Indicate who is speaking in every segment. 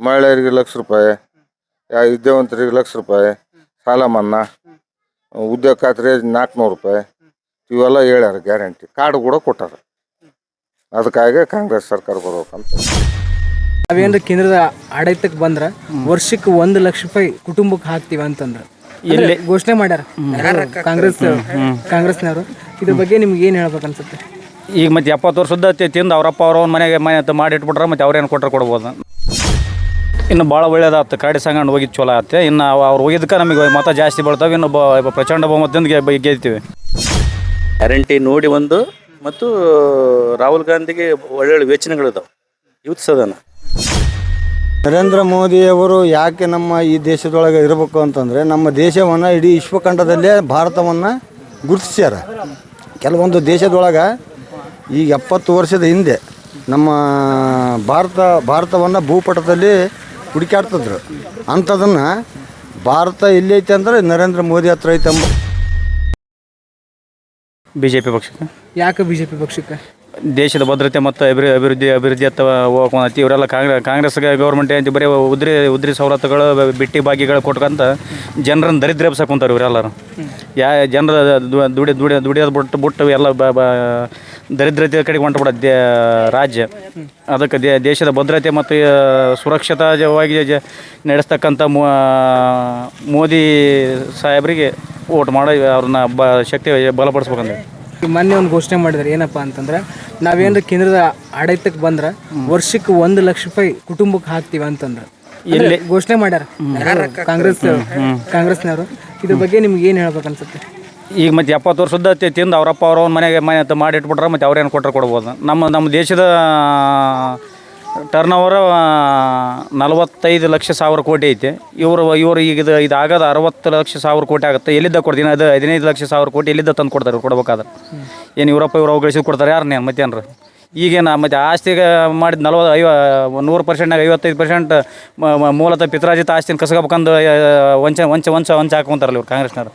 Speaker 1: ಮಹಿಳೆಯರಿಗೆ ಲಕ್ಷ ರೂಪಾಯಿ ಯಾ ವಿದ್ಯಾವಂತರಿಗೆ ಲಕ್ಷ ರೂಪಾಯಿ ಸಾಲ ಮನ್ನಾ ಉದ್ಯೋಗ ಖಾತ್ರಿ ನಾಲ್ಕುನೂರು ರೂಪಾಯಿ ಇವೆಲ್ಲ ಹೇಳ್ಯಾರ ಗ್ಯಾರಂಟಿ. ಕಾರ್ಡ್ ಕೂಡ ಕೊಟ್ಟಾರ. ಅದಕ್ಕಾಗಿ ಕಾಂಗ್ರೆಸ್ ಸರ್ಕಾರ ಬರ್ಬೇಕಂತ.
Speaker 2: ನಾವೇನ್ರ ಕೇಂದ್ರದ ಆಡಳಿತಕ್ಕೆ ಬಂದ್ರ ವರ್ಷಕ್ಕೆ ಒಂದು ಲಕ್ಷ ರೂಪಾಯಿ ಕುಟುಂಬಕ್ಕೆ ಹಾಕ್ತೀವಿ ಅಂತಂದ್ರೆ. ಇಲ್ಲಿ ಘೋಷಣೆ ಮಾಡ್ಯಾರ. ಯಾರು? ಕಾಂಗ್ರೆಸ್ ಕಾಂಗ್ರೆಸ್ನವರು. ಇದ್ರ ಬಗ್ಗೆ ನಿಮ್ಗೆ ಏನು ಹೇಳ್ಬೇಕು ಅನ್ಸುತ್ತೆ?
Speaker 3: ಈಗ ಮತ್ತೆ ಎಪ್ಪತ್ತು ವರ್ಷದ ತಿ- ತಿಂದು ಅವರಪ್ಪ ಅವ್ರ ಮನೆಗೆ ಮನೆ ಅಂತ ಮಾಡಿ ಇಟ್ಬಿಟ್ರೆ ಮತ್ತೆ ಅವ್ರೇನು ಕೊಟ್ಟರೆ ಕೊಡ್ಬೋದು? ಇನ್ನು ಭಾಳ ಒಳ್ಳೇದಾಯ್ತು ಕಾಡಿ ಸಂಗಣ್ಣ ಹೋಗಿದ್ದು ಚಲೋ ಆಯ್ತು ಇನ್ನು ಅವ- ಅವ್ರು ಹೋಗಿದ್ದಕ್ಕೆ ನಮಗೆ ಮತ ಜಾಸ್ತಿ ಬೀಳ್ತಾವೆ. ಇನ್ನು ಬ ಪ್ರಚಂಡ ಬಹುಮತದಿಂದ ಗೆ- ಗೆಲ್ತೀವಿ
Speaker 4: ಗ್ಯಾರಂಟಿ ನೋಡಿ ಒಂದು ಮತ್ತು ರಾಹುಲ್ ಗಾಂಧಿಗೆ ಒಳ್ಳೊಳ್ಳೆ ವೇಚನೆಗಳಿದಾವೆ ಯೂತ್ ಸದನ.
Speaker 5: ನರೇಂದ್ರ ಮೋದಿಯವರು ಯಾಕೆ ನಮ್ಮ ಈ ದೇಶದೊಳಗೆ ಇರಬೇಕು ಅಂತಂದರೆ ನಮ್ಮ ದೇಶವನ್ನು ಇಡೀ ವಿಶ್ವಖಂಡದಲ್ಲೇ ಭಾರತವನ್ನು ಗುರುತಿಸ್ಯಾರ. ಕೆಲವೊಂದು ದೇಶದೊಳಗೆ ಈಗ ಎಪ್ಪತ್ತು ವರ್ಷದ ಹಿಂದೆ ನಮ್ಮ ಭಾರತ ಭಾರತವನ್ನು ಭೂಪಟದಲ್ಲಿ ಹುಡುಕಾಡ್ತಿದ್ರು ಅಂಥದನ್ನು ಭಾರತ ಎಲ್ಲೈತೆ ಅಂದ್ರೆ ನರೇಂದ್ರ ಮೋದಿ ಹತ್ರ ಐತೆ ಬಿಜೆಪಿ
Speaker 3: ಬಿ ಜೆ ಪಿ ಪಕ್ಷಕ್ಕೆ.
Speaker 2: ಯಾಕೆ ಬಿಜೆಪಿ ಪಕ್ಷಕ್ಕೆ?
Speaker 3: ದೇಶದ ಭದ್ರತೆ ಮತ್ತು ಅಭಿ ಅಭಿವೃದ್ಧಿ ಅಭಿವೃದ್ಧಿ ಅಥವಾ ಹೋಗ್ಕೊಂಡೈತಿ ಇವರೆಲ್ಲ ಕಾಂಗ್ರೆಸ್ ಕಾಂಗ್ರೆಸ್ಗೆ ಗೌರ್ಮೆಂಟ್ ಅಂತ ಬರೀ ಉದ್ರಿ ಉದ್ರಿ ಸವಲತ್ತುಗಳು ಬಿಟ್ಟಿ ಬಾಗಿಗಳು ಕೊಟ್ಕೊಂತ ಜನರನ್ನು ದರಿದ್ರ ಎಬ್ಸಕ್ಕೆ ಕುಂತಾರೆ ಇವರೆಲ್ಲರೂ. ಯಾ ಜನರ ದುಡಿ ದುಡಿ ದುಡಿಯೋದು ಬಿಟ್ಟು ಬಿಟ್ಟು ಎಲ್ಲ ಬ ದರಿದ್ರತೆ ಕಡೆಗೆ ಹೊಂಟು ಬಿಡೋದು ದೇ ರಾಜ್ಯ. ಅದಕ್ಕೆ ದೇ ದೇಶದ ಭದ್ರತೆ ಮತ್ತು ಸುರಕ್ಷತಾವಾಗಿ ನಡೆಸ್ತಕ್ಕಂಥ ಮೋದಿ ಸಾಹೇಬರಿಗೆ ಓಟ್ ಮಾಡೋ ಅವ್ರನ್ನ ಬ ಶಕ್ತಿ ಬಲಪಡಿಸ್ಬೇಕಂದ್ರೆ.
Speaker 2: ಮೊನ್ನೆ ಒಂದು ಘೋಷಣೆ ಮಾಡಿದ್ದಾರೆ ಏನಪ್ಪ ಅಂತಂದ್ರೆ ನಾವೇನು ಕೇಂದ್ರದ ಆಡಳಿತಕ್ಕೆ ಬಂದ್ರೆ ವರ್ಷಕ್ಕೆ ಒಂದು ಲಕ್ಷ ರೂಪಾಯಿ ಕುಟುಂಬಕ್ಕೆ ಹಾಕ್ತೀವಿ ಅಂತಂದ್ರೆ. ಇಲ್ಲಿ ಘೋಷಣೆ ಮಾಡ್ಯಾರ. ಯಾರು? ಕಾಂಗ್ರೆಸ್ ಕಾಂಗ್ರೆಸ್ನವರು. ಇದ್ರ ಬಗ್ಗೆ ನಿಮ್ಗೆ ಏನು ಹೇಳ್ಬೇಕು ಅನ್ಸುತ್ತೆ
Speaker 3: ಈಗ ಮತ್ತೆ ಎಪ್ಪತ್ತು ವರ್ಷದ ತಿಂದು ಅವರಪ್ಪ ಅವ್ರ ಮನೆಗೆ ಮನೆ ಮಾಡಿ ಇಟ್ಬಿಟ್ರೆ ಮತ್ತೆ ಅವ್ರೇನು ಕೊಟ್ಟರೆ ಕೊಡ್ಬೋದು. ನಮ್ಮ ನಮ್ಮ ದೇಶದ ಟರ್ನ್ ಓವರ್ ನಲವತ್ತೈದು ಲಕ್ಷ ಸಾವಿರ ಕೋಟಿ ಐತೆ. ಇವರು ಇವರು ಈಗ ಇದು ಇದಾಗದ ಅರವತ್ತು ಲಕ್ಷ ಸಾವಿರ ಕೋಟಿ ಆಗುತ್ತೆ. ಎಲ್ಲಿದ್ದ ಕೊಡ್ತೀನಿ ಅದು ಹದಿನೈದು ಲಕ್ಷ ಸಾವಿರ ಕೋಟಿ ಎಲ್ಲಿದ್ದ ತಂದು ಕೊಡ್ತಾರೆ ಕೊಡ್ಬೇಕಾದ್ರೆ? ಏನು ಇವರಪ್ಪ ಇವ್ರು ಗಳಿಸಿದ್ ಕೊಡ್ತಾರೆ ಯಾರನ್ನೇ ಮತ್ತೇನ್ರ? ಈಗೇನು ಮತ್ತೆ ಆಸ್ತಿಗೆ ಮಾಡಿದ ನಲ್ವತ್ತು, ಐವ, ನೂರು ಪರ್ಸೆಂಟ್ನಾಗ ಐವತ್ತೈದು ಪರ್ಸೆಂಟ್ ಮೂಲತಃ ಪಿತ್ರಾಜಿತ ಆಸ್ತಿನ ಕಸಗಬೇಕಂದು ವಂಚ ವಂಚ ವಂಚ ವಂಚ ಹಾಕೊಂತಾರಲ್ಲ ಇವ್ರು ಕಾಂಗ್ರೆಸ್ನವ್ರು.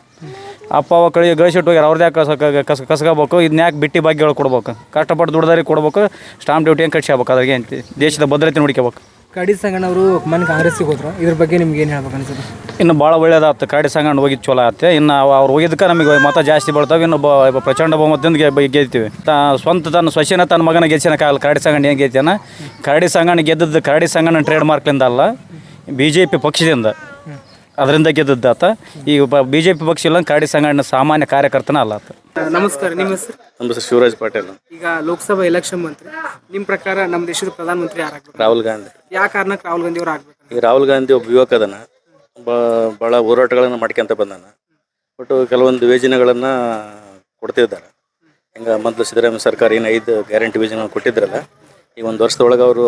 Speaker 3: ಅಪ್ಪ ಅವ ಕಳಿ ಗಳಿಸಿಟ್ಟು ಹೋಗ್ಯಾರ ಅವ್ರದ್ದು ಯಾಕೆ ಕಸ ಕಸ ಕಸ್ಕೋಬೇಕು ಇದನ್ನ ಯಾಕೆ ಬಿಟ್ಟಿ ಭಾಗ್ಯಗಳು ಕೊಡ್ಬೇಕು? ಕಷ್ಟಪಟ್ಟು ದುಡ್ದಾರಿಗೆ ಕೊಡ್ಬೇಕು ಸ್ಟಾಂಪ್ ಡ್ಯೂಟಿ ಹೆಂಗೆ ಕಟ್ಸ್ಯಾಬೇಕು ಅದ್ರಾಗೆ ಅಂತ. ದೇಶದ ಭದ್ರತೆ ನೋಡ್ಕೋಬೇಕು
Speaker 2: ಕಡಿ ಸಂಗಣ್ಣವರು ಮೊನ್ನೆ ಕಾಂಗ್ರೆಸ್ಸಿಗೆ ಹೋದ್ರು. ಇದ್ರ ಬಗ್ಗೆ ನಿಮ್ಗೆ ಏನು ಹೇಳ್ಬೇಕು ಅನ್ಸುತ್ತೆ?
Speaker 3: ಇನ್ನು ಭಾಳ ಒಳ್ಳೇದಾಯ್ತು ಕಾಡಿ ಸಂಗಣ್ಣ ಹೋಗಿದ್ದು ಚಲೋ ಆಗುತ್ತೆ ಇನ್ನು ಅವ- ಅವ್ರು ಹೋಗಿದ್ದಕ್ಕೆ ನಮಗೆ ಮತ ಜಾಸ್ತಿ ಬೆಳ್ತಾವೆ. ಇನ್ನು ಬ ಪ್ರಚಂಡ ಬಹುಮತದಿಂದ ಗೆ- ಗೆಲ್ತೀವಿ ತಾ ಸ್ವಂತ ತನ್ನ ಸ್ವಚ್ಛನ ತನ್ನ ಮಗನ ಗೆಲ್ಸಿನ ಕಾಲ ಕಾಡಿ ಸಂಗಣ್ಣ ಏನು ಗೆದ್ದೇನೆ ಕಾಡಿ ಸಂಗಣ್ಣ ಗೆದ್ದದ್ದು ಕಾಡಿ ಸಂಗಣ್ಣ ಟ್ರೇಡ್ ಮಾರ್ಕ್ಲಿಂದ ಅಲ್ಲ. ಬಿ ಜೆ ಪಿ ಪಕ್ಷದಿಂದ. ಅದರಿಂದ ಗೆದ್ದದ್ದಾತ ಈಗ ಬಿ ಜೆ ಪಿ ಪಕ್ಷ ಇಲ್ಲ ಕಾಡಿ ಸಂಘಟನ ಸಾಮಾನ್ಯ ಕಾರ್ಯಕರ್ತನ ಅಲ್ಲ ಆತ.
Speaker 2: ನಮಸ್ಕಾರ ನಿಮ್ಮ ಹೆಸರು?
Speaker 4: ನಮ್ಮ ಹೆಸರು ಶಿವರಾಜ್ ಪಾಟೀಲ್.
Speaker 2: ಈಗ ಲೋಕಸಭಾ ಎಲೆಕ್ಷನ್ ಮಂತ್ರಿ ನಿಮ್ಮ ಪ್ರಕಾರ ನಮ್ಮ ದೇಶದ ಪ್ರಧಾನಮಂತ್ರಿ ಯಾರಾಗ್ಬೇಕು
Speaker 4: ರಾಹುಲ್ ಗಾಂಧಿ.
Speaker 2: ಯಾವ ಕಾರಣಕ್ಕೆ ರಾಹುಲ್ ಗಾಂಧಿ ಅವ್ರು ಆಗ್ಬೇಕು?
Speaker 4: ಈ ರಾಹುಲ್ ಗಾಂಧಿ ಒಬ್ಬ ಯುವಕ ಅದನ. ಭಾಳ ಹೋರಾಟಗಳನ್ನು ಮಾಡ್ಕೊಂತ ಬಂದಾನ. ಬಟ್ ಕೆಲವೊಂದು ಯೋಜನೆಗಳನ್ನು ಕೊಡ್ತಿದ್ದಾರೆ. ಹಿಂಗೆ ಮೊದಲು ಸಿದ್ದರಾಮಯ್ಯ ಸರ್ಕಾರ ಏನು ಐದು ಗ್ಯಾರಂಟಿ ಯೋಜನೆ ಕೊಟ್ಟಿದ್ರಲ್ಲ ಈ ಒಂದು ವರ್ಷದೊಳಗೆ ಅವರು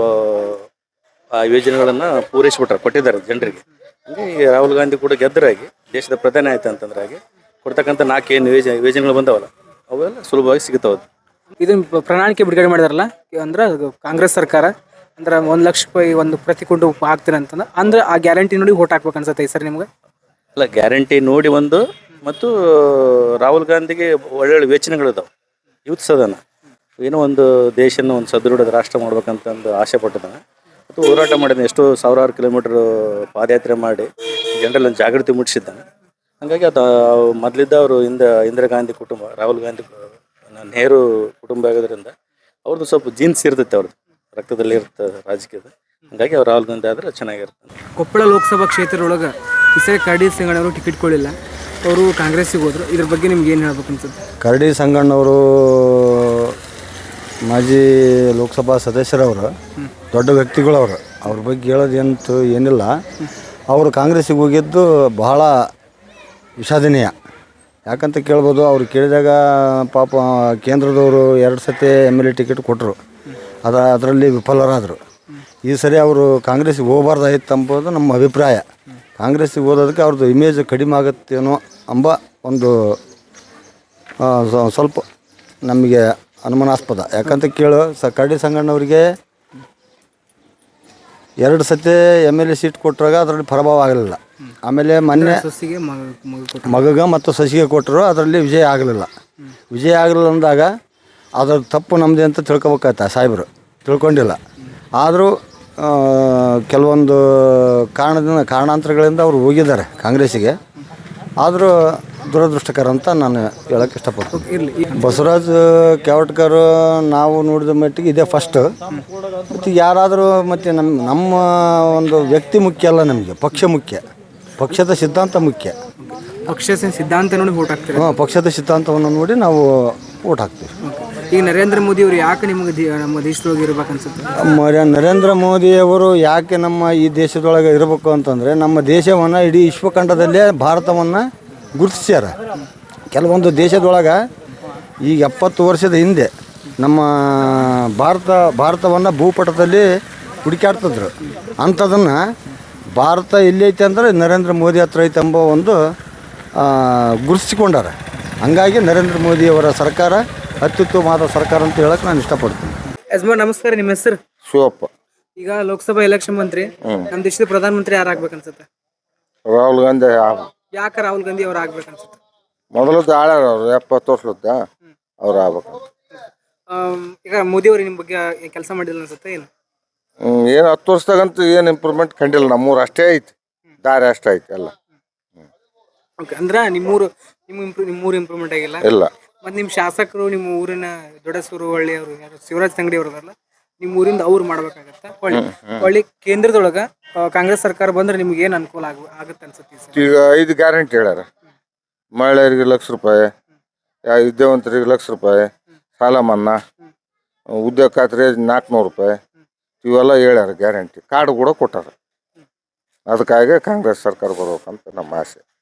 Speaker 4: ಆ ಯೋಜನೆಗಳನ್ನು ಪೂರೈಸಿಬಿಟ್ರೆ ಕೊಟ್ಟಿದ್ದಾರೆ ಜನರಿಗೆ. ಈ ರಾಹುಲ್ ಗಾಂಧಿ ಕೂಡ ಗೆದ್ದರಾಗಿ ದೇಶದ ಪ್ರಧಾನಿ ಆಯ್ತು ಅಂತಂದ್ರೆ ಹಾಗೆ ಕೊಡ್ತಕ್ಕಂಥ ನಾಲ್ಕು ಏನು ಯೋಜನೆ ಯೋಜನೆಗಳು ಬಂದವಲ್ಲ ಅವೆಲ್ಲ ಸುಲಭವಾಗಿ ಸಿಗ್ತಾವೆ
Speaker 2: ಇದು ಪ್ರಣಾಳಿಕೆ ಬಿಡುಗಡೆ ಮಾಡಿದಾರಲ್ಲ? ಅಂದ್ರೆ ಕಾಂಗ್ರೆಸ್ ಸರ್ಕಾರ ಅಂದ್ರೆ ಒಂದು ಲಕ್ಷ ರೂಪಾಯಿ ಒಂದು ಪ್ರತಿ ಕುಟುಂಬ ಹಾಕ್ತೀರ ಅಂತಂದ್ರೆ ಅಂದ್ರೆ ಆ ಗ್ಯಾರಂಟಿ ನೋಡಿ ಓಟ್ ಹಾಕ್ಬೇಕು ಅನ್ಸುತ್ತೆ ಈ ಸರ್ ನಿಮ್ಗೆ?
Speaker 4: ಅಲ್ಲ ಗ್ಯಾರಂಟಿ ನೋಡಿ ಒಂದು ಮತ್ತು ರಾಹುಲ್ ಗಾಂಧಿಗೆ ಒಳ್ಳೊಳ್ಳೆ ಯೋಚನೆಗಳಿದಾವೆ ಯೂತ್ ಸದನ. ಏನೋ ಒಂದು ದೇಶನ ಒಂದು ಸದೃಢ ರಾಷ್ಟ್ರ ಮಾಡ್ಬೇಕಂತ ಒಂದು ಆಸೆ ಪಟ್ಟಿದ್ದಾನೆ. ಮತ್ತು ಹೋರಾಟ ಮಾಡಿದ್ದಾನೆ ಎಷ್ಟೋ ಸಾವಿರಾರು ಕಿಲೋಮೀಟರ್ ಪಾದಯಾತ್ರೆ ಮಾಡಿ ಜನರಲ್ಲಿ ಒಂದು ಜಾಗೃತಿ ಮೂಡಿಸಿದ್ದಾನೆ. ಹಾಗಾಗಿ ಅದು ಮೊದಲಿದ್ದ ಅವರು ಇಂದ ಇಂದಿರಾ ಗಾಂಧಿ ಕುಟುಂಬ ರಾಹುಲ್ ಗಾಂಧಿ ನೆಹರು ಕುಟುಂಬ ಆಗೋದ್ರಿಂದ ಅವ್ರದ್ದು ಸ್ವಲ್ಪ ಜೀನ್ಸ್ ಇರ್ತೈತೆ ಅವ್ರದ್ದು ರಕ್ತದಲ್ಲಿ ಇರುತ್ತೆ ರಾಜಕೀಯದ. ಹಾಗಾಗಿ ಅವ್ರು ರಾಹುಲ್ ಗಾಂಧಿ ಆದರೆ ಚೆನ್ನಾಗಿರುತ್ತೆ
Speaker 2: ಕೊಪ್ಪಳ ಲೋಕಸಭಾ ಕ್ಷೇತ್ರದೊಳಗೆ ಈ ಸರಿ ಕರಡಿ ಸಿಂಗಣ್ಣವರು ಟಿಕೆಟ್ ಕೊಡಲಿಲ್ಲ. ಅವರು ಕಾಂಗ್ರೆಸ್ಸಿಗೆ ಹೋದರು. ಇದ್ರ ಬಗ್ಗೆ ನಿಮ್ಗೆ ಏನು ಹೇಳ್ಬೇಕು ಅನ್ಸುತ್ತೆ?
Speaker 5: ಕರಡಿ ಸಂಗಣ್ಣವರು ಮಾಜಿ ಲೋಕಸಭಾ ಸದಸ್ಯರವರು, ದೊಡ್ಡ ವ್ಯಕ್ತಿಗಳವರು, ಅವ್ರ ಬಗ್ಗೆ ಹೇಳೋದಂತೂ ಏನಿಲ್ಲ. ಅವರು ಕಾಂಗ್ರೆಸ್ಸಿಗೆ ಹೋಗಿದ್ದು ಬಹಳ ವಿಷಾದನೀಯ. ಯಾಕಂತ ಕೇಳ್ಬೋದು, ಅವ್ರು ಕೇಳಿದಾಗ ಪಾಪ ಕೇಂದ್ರದವರು ಎರಡು ಸತಿ ಎಂ ಎಲ್ ಎ ಟಿಕೆಟ್ ಕೊಟ್ಟರು ಅದ, ಅದರಲ್ಲಿ ವಿಫಲರಾದರು. ಈ ಸರಿ ಅವರು ಕಾಂಗ್ರೆಸ್ಸಿಗೆ ಹೋಗಬಾರ್ದಾಗಿತ್ತು ಅಂಬೋದು ನಮ್ಮ ಅಭಿಪ್ರಾಯ. ಕಾಂಗ್ರೆಸ್ಸಿಗೆ ಹೋದೋದಕ್ಕೆ ಅವ್ರದ್ದು ಇಮೇಜ್ ಕಡಿಮೆ ಆಗುತ್ತೇನೋ ಅಂಬ ಒಂದು ಸ್ವಲ್ಪ ನಮಗೆ ಅನುಮಾನಾಸ್ಪದ. ಯಾಕಂತ ಕೇಳು ಸ ಕರಡಿ ಸಂಗಣ್ಣವರಿಗೆ ಎರಡು ಸತಿ ಎಂ ಎಲ್ ಎ ಸೀಟ್ ಕೊಟ್ಟರಾಗ ಅದರಲ್ಲಿ ಪ್ರಭಾವ ಆಗಲಿಲ್ಲ. ಆಮೇಲೆ ಮೊನ್ನೆ
Speaker 2: ಸೊಸಿಗೆ
Speaker 5: ಮಗಗ ಮತ್ತು ಸಸಿಗೆ ಕೊಟ್ಟರು ಅದರಲ್ಲಿ ವಿಜಯ ಆಗಲಿಲ್ಲ. ವಿಜಯ ಆಗಲಿಲ್ಲ ಅಂದಾಗ ಅದ್ರ ತಪ್ಪು ನಮ್ಮದೇ ಅಂತ ತಿಳ್ಕೊಬೇಕಾಯ್ತ ಸಾಹೇಬರು? ತಿಳ್ಕೊಂಡಿಲ್ಲ. ಆದರೂ ಕೆಲವೊಂದು ಕಾರಣದಿಂದ ಕಾರಣಾಂತರಗಳಿಂದ ಅವರು ಹೋಗಿದ್ದಾರೆ ಕಾಂಗ್ರೆಸ್ಸಿಗೆ. ಆದರೂ ದುರದೃಷ್ಟಕರ ಅಂತ ನಾನು ಹೇಳಕ್ಕೆ ಇಷ್ಟಪಡ್ತೀನಿ. ಬಸವರಾಜ್ ಕ್ಯಾವಟ್ಕರ್ ನಾವು ನೋಡಿದ ಮಟ್ಟಿಗೆ ಇದೇ ಫಸ್ಟ್ ಮತ್ತು ಯಾರಾದರೂ ಮತ್ತು ನಮ್ಮ ನಮ್ಮ ಒಂದು ವ್ಯಕ್ತಿ ಮುಖ್ಯ ಅಲ್ಲ ನಮಗೆ ಪಕ್ಷ ಮುಖ್ಯ. ಪಕ್ಷದ ಸಿದ್ಧಾಂತ ಮುಖ್ಯ.
Speaker 2: ಪಕ್ಷದ ಸಿದ್ಧಾಂತ ನೋಡಿ ಹಾಕ್ತೀವಿ
Speaker 5: ಹಾಂ ಪಕ್ಷದ ಸಿದ್ಧಾಂತವನ್ನು ನೋಡಿ ನಾವು ಓಟ್ ಹಾಕ್ತೀವಿ.
Speaker 2: ಈಗ ನರೇಂದ್ರ ಮೋದಿ ಅವರು ಯಾಕೆ ನಿಮಗೆ ನಮ್ಮ ದೇಶದೊಳಗೆ ಇರ್ಬೇಕು ಅನ್ಸುತ್ತೆ?
Speaker 5: ನರೇಂದ್ರ ನರೇಂದ್ರ ಮೋದಿಯವರು ಯಾಕೆ ನಮ್ಮ ಈ ದೇಶದೊಳಗೆ ಇರಬೇಕು ಅಂತಂದರೆ ನಮ್ಮ ದೇಶವನ್ನು ಇಡೀ ವಿಶ್ವಖಂಡದಲ್ಲೇ ಭಾರತವನ್ನು ಗುರುತಿಸ್ಯಾರ. ಕೆಲವೊಂದು ದೇಶದೊಳಗೆ ಈಗ ಎಪ್ಪತ್ತು ವರ್ಷದ ಹಿಂದೆ ನಮ್ಮ ಭಾರತ ಭಾರತವನ್ನು ಭೂಪಟದಲ್ಲಿ ಹುಡುಕಾಡ್ತಿದ್ರು ಅಂಥದನ್ನು ಭಾರತ ಎಲ್ಲೈತೆ ಅಂದರೆ ನರೇಂದ್ರ ಮೋದಿ ಹತ್ರ ಐತೆ ಎಂಬ ಒಂದು ಆ, ಗುರುತಿಸಿಕೊಂಡಾರ. ಹಂಗಾಗಿ ನರೇಂದ್ರ ಮೋದಿಯವರ ಸರ್ಕಾರ ಅತ್ಯುತ್ತಮವಾದ ಸರ್ಕಾರ ಅಂತ ಹೇಳಕ್ಕೆ ನಾನು ಇಷ್ಟಪಡ್ತೀನಿ.
Speaker 2: ಯಜಮಾನ್ ನಮಸ್ಕಾರ ನಿಮ್ಮ ಹೆಸರು?
Speaker 1: ಶಿವಪ್ಪ.
Speaker 2: ಈಗ ಲೋಕಸಭಾ ಎಲೆಕ್ಷನ್ ಮಂತ್ರಿ ನಮ್ಮ ದೇಶದ ಪ್ರಧಾನಮಂತ್ರಿ ಯಾರು ಆಗ್ಬೇಕು ಅನ್ಸುತ್ತೆ
Speaker 1: ರಾಹುಲ್ ಗಾಂಧಿ
Speaker 2: ಯಾಕೆ ರಾಹುಲ್ ಗಾಂಧಿ ಅವ್ರು ಆಗ್ಬೇಕು ಅನ್ಸುತ್ತೆ
Speaker 1: ಮೊದಲದ್ದು ಆಳ್ಯಾರ ಅವ್ರು ಎಪ್ಪತ್ತು ವರ್ಷದ ಅವ್ರು ಆಗ್ಬೇಕು.
Speaker 2: ಆಮ್, ಈಗ ಮೋದಿ ಅವರು ನಿಮ್ಮ ಬಗ್ಗೆ ಕೆಲಸ ಮಾಡಿಲ್ಲ ಅನ್ಸುತ್ತೆ ಏನು?
Speaker 1: ಏನು ಹತ್ತು ವರ್ಷದಾಗಂತೂ ಏನು ಇಂಪ್ರೂವ್ಮೆಂಟ್ ಕಂಡಿಲ್ಲ. ನಮ್ಮೂರು ಅಷ್ಟೇ ಐತಿ. ದಾರಿ ಅಷ್ಟೇ ಐತಿ ಎಲ್ಲ.
Speaker 2: ಓಕೆ. ಅಂದ್ರೆ ನಿಮ್ಮೂರು ನಿಮ್ಮ ಇಂಪ್ರೂ ನಿಮ್ಮೂರು ಇಂಪ್ರೂವ್ಮೆಂಟ್ ಆಗಿಲ್ಲ?
Speaker 1: ಇಲ್ಲ.
Speaker 2: ಮತ್ತು ನಿಮ್ಮ ಶಾಸಕರು ನಿಮ್ಮ ಊರಿನ ದೊಡ್ಡಸೂರು ಹೊಳ್ಳಿ ಅವರು ಯಾರು? ಶಿವರಾಜ್ ತಂಗಡಿ ಅವರು ಅದಾರಲ್ಲ ನಿಮ್ಮ ಊರಿಂದ ಅವ್ರು ಮಾಡ್ಬೇಕಾಗತ್ತೆ? ಹೊಳ್ಳಿ. ಹೊಳ್ಳಿ ಕೇಂದ್ರದೊಳಗೆ ಕಾಂಗ್ರೆಸ್ ಸರ್ಕಾರ ಬಂದ್ರೆ ನಿಮ್ಗೆ ಏನು ಅನುಕೂಲ ಆಗ ಆಗುತ್ತೆ ಅನ್ಸುತ್ತೆ
Speaker 1: ಈಗ ಐದು ಗ್ಯಾರಂಟಿ ಹೇಳ್ಯಾರ. ಮಹಿಳೆಯರಿಗೆ ಲಕ್ಷ ರೂಪಾಯಿ, ಯಾ- ವಿದ್ಯಾವಂತರಿಗೆ ಲಕ್ಷ ರೂಪಾಯಿ, ಸಾಲ ಮನ್ನಾ, ಉದ್ಯೋಗ ಖಾತ್ರಿ ನಾಲ್ಕುನೂರು ರೂಪಾಯಿ, ಇವೆಲ್ಲ ಹೇಳ್ಯಾರ ಗ್ಯಾರಂಟಿ ಕಾರ್ಡ್ ಕೂಡ ಕೊಟ್ಟಾರ. ಅದಕ್ಕಾಗಿ ಕಾಂಗ್ರೆಸ್ ಸರ್ಕಾರ ಬರ್ಬೇಕಂತ ನಮ್ಮ ಆಸೆ.